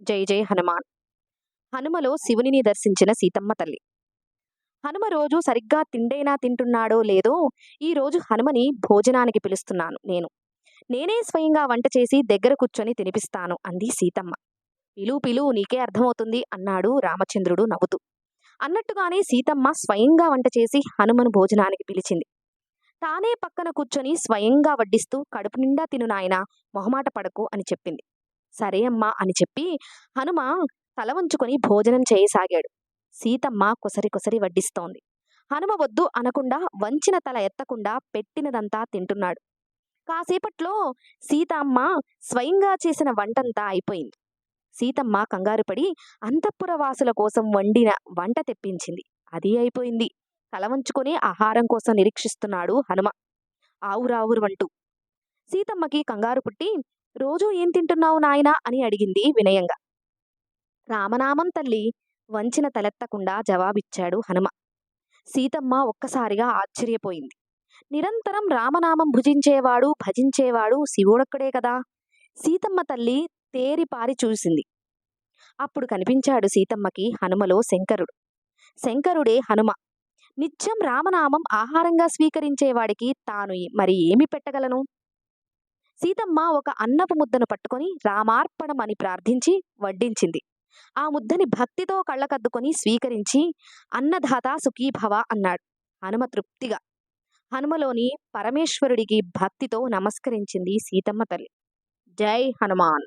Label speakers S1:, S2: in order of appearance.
S1: జై జై హనుమాన్. హనుమలో శివునిని దర్శించిన సీతమ్మ తల్లి. హనుమ రోజు సరిగ్గా తిండైనా తింటున్నాడో లేదో ఈ రోజు హనుమని భోజనానికి పిలుస్తున్నాను నేను. నేనే స్వయంగా వంట చేసి దగ్గర కూర్చొని తినిపిస్తాను అంది సీతమ్మ. పిలు పిలు నీకే అర్థమవుతుంది అన్నాడు రామచంద్రుడు నవ్వుతూ. అన్నట్టుగానే సీతమ్మ స్వయంగా వంట చేసి హనుమను భోజనానికి పిలిచింది. తానే పక్కన కూర్చొని స్వయంగా వడ్డిస్తూ కడుపు నిండా తిను నాయన మొహమాట పడకు అని చెప్పింది. సరే అమ్మా అని చెప్పి హనుమ తల వంచుకొని భోజనం చేయసాగాడు. సీతమ్మ కొసరి కొసరి వడ్డిస్తోంది. హనుమ వద్దు అనకుండా వంచిన తల ఎత్తకుండా పెట్టినదంతా తింటున్నాడు. కాసేపట్లో సీతమ్మ స్వయంగా చేసిన వంటంతా అయిపోయింది. సీతమ్మ కంగారుపడి అంతఃపుర వాసుల కోసం వండిన వంట తెప్పించింది. అది అయిపోయింది. తల వంచుకొని ఆహారం కోసం నిరీక్షిస్తున్నాడు హనుమ. ఆవురావురు అంటూ సీతమ్మకి కంగారు పుట్టి రోజూ ఏం తింటున్నావు నాయనా? అని అడిగింది వినయంగా. రామనామం తల్లి వంచిన తలెత్తకుండా జవాబిచ్చాడు హనుమ. సీతమ్మ ఒక్కసారిగా ఆశ్చర్యపోయింది. నిరంతరం రామనామం భుజించేవాడు భజించేవాడు శివుడొక్కడే కదా? సీతమ్మ తల్లి తేరిపారి చూసింది. అప్పుడు కనిపించాడు సీతమ్మకి హనుమలో శంకరుడు. శంకరుడే హనుమ. నిత్యం రామనామం ఆహారంగా స్వీకరించేవాడికి తాను మరి ఏమి పెట్టగలను? సీతమ్మ ఒక అన్నపు ముద్దను పట్టుకొని రామార్పణం అని ప్రార్థించి వడ్డించింది. ఆ ముద్దని భక్తితో కళ్ళకద్దుకొని స్వీకరించి అన్నదాత సుఖీభవ అన్నాడు. హనుమ తృప్తిగా. హనుమలోని పరమేశ్వరుడికి భక్తితో నమస్కరించింది సీతమ్మ తల్లి. జై హనుమాన్.